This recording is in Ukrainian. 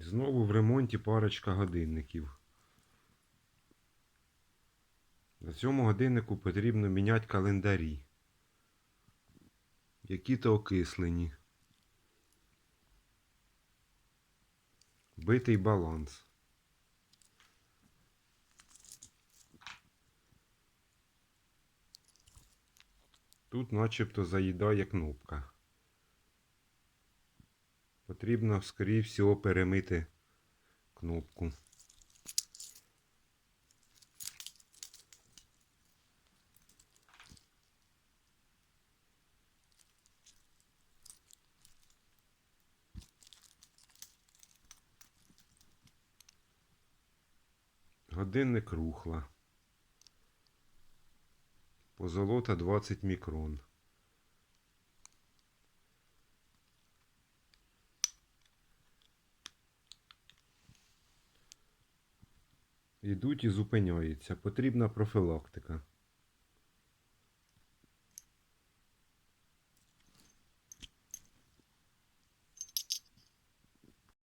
Знову в ремонті парочка годинників. На цьому годиннику потрібно міняти календарі. Які-то окислені. Битий баланс. Тут начебто заїдає кнопка. Потрібно, скоріше всього, перемити кнопку. Годинник рухла. Позолота 20 мікрон. Ідуть і зупиняються. Потрібна профілактика.